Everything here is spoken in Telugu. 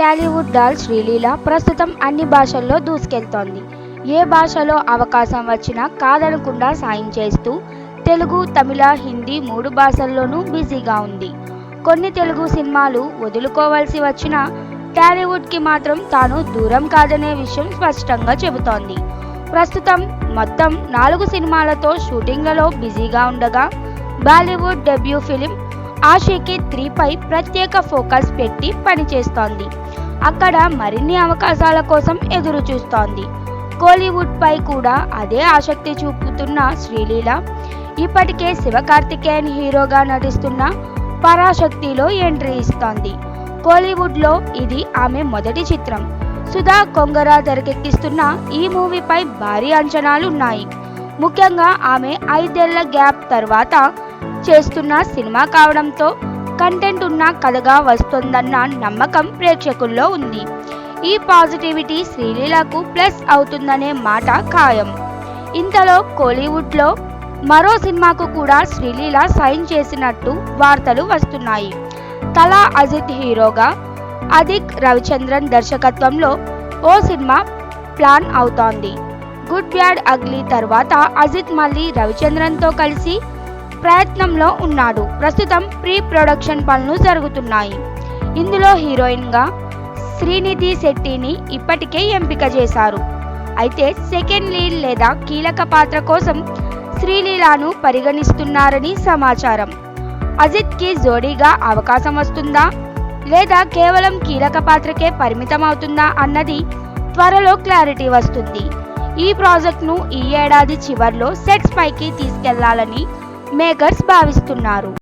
టాలీవుడ్ డాల్ శ్రీలీల ప్రస్తుతం అన్ని భాషల్లో దూసుకెళ్తోంది. ఏ భాషలో అవకాశం వచ్చినా కాదనకుండా సాయం చేస్తూ తెలుగు తమిళ హిందీ మూడు భాషల్లోనూ బిజీగా ఉంది. కొన్ని తెలుగు సినిమాలు వదులుకోవాల్సి వచ్చినా టాలీవుడ్కి మాత్రం తాను దూరం కాదనే విషయం స్పష్టంగా చెబుతోంది. ప్రస్తుతం మొత్తం నాలుగు సినిమాలతో షూటింగ్లలో బిజీగా ఉండగా బాలీవుడ్ డెబ్యూ ఫిలిం ఆషికి త్రీపై ప్రత్యేక ఫోకస్ పెట్టి పనిచేస్తోంది. అక్కడ మరిన్ని అవకాశాల కోసం ఎదురు చూస్తోంది కోలీవుడ్ పై కూడా అదే ఆసక్తి చూపుతున్న శ్రీలీల ఇప్పటికే శివకార్తికేయన్ హీరోగా నటిస్తున్న పరాశక్తిలో ఎంట్రీ ఇస్తోంది. కోలీవుడ్లో ఇది ఆమె మొదటి చిత్రం. సుధా కొంగరా తెరకెక్కిస్తున్న ఈ మూవీపై భారీ అంచనాలున్నాయి. ముఖ్యంగా ఆమె ఐదేళ్ళ గ్యాప్ తర్వాత చేస్తున్న సినిమా కావడంతో కంటెంట్ ఉన్న కథగా వస్తుందన్న నమ్మకం ప్రేక్షకుల్లో ఉంది. ఈ పాజిటివిటీ శ్రీలీలకు ప్లస్ అవుతుందనే మాట ఖాయం. ఇంతలో కోలీవుడ్లో మరో సినిమాకు కూడా శ్రీలీల సైన్ చేసినట్టు వార్తలు వస్తున్నాయి. తలా అజిత్ హీరోగా అదిక్ రవిచంద్రన్ దర్శకత్వంలో ఓ సినిమా ప్లాన్ అవుతోంది. గుడ్ బ్యాడ్ అగ్లీ తర్వాత అజిత్ మళ్ళీ రవిచంద్రన్తో కలిసి ప్రయత్నంలో ఉన్నాడు. ప్రస్తుతం ప్రీ ప్రొడక్షన్ పనులు జరుగుతున్నాయి. ఇందులో హీరోయిన్గా శ్రీనిధి శెట్టిని ఇప్పటికే ఎంపిక చేశారు. అయితే సెకండ్ లీడ్ లేదా కీలక పాత్ర కోసం శ్రీలీలాను పరిగణిస్తున్నారని సమాచారం. అజిత్కి జోడీగా అవకాశం వస్తుందా? లేదా కేవలం కీలక పాత్రకే పరిమితం అవుతుందా అన్నది త్వరలో క్లారిటీ వస్తుంది. ఈ ప్రాజెక్ట్ను ఈ ఏడాది చివర్లో సెట్స్ పైకి తీసుకెళ్ళాలని మేకర్స్ భావిస్తున్నారు.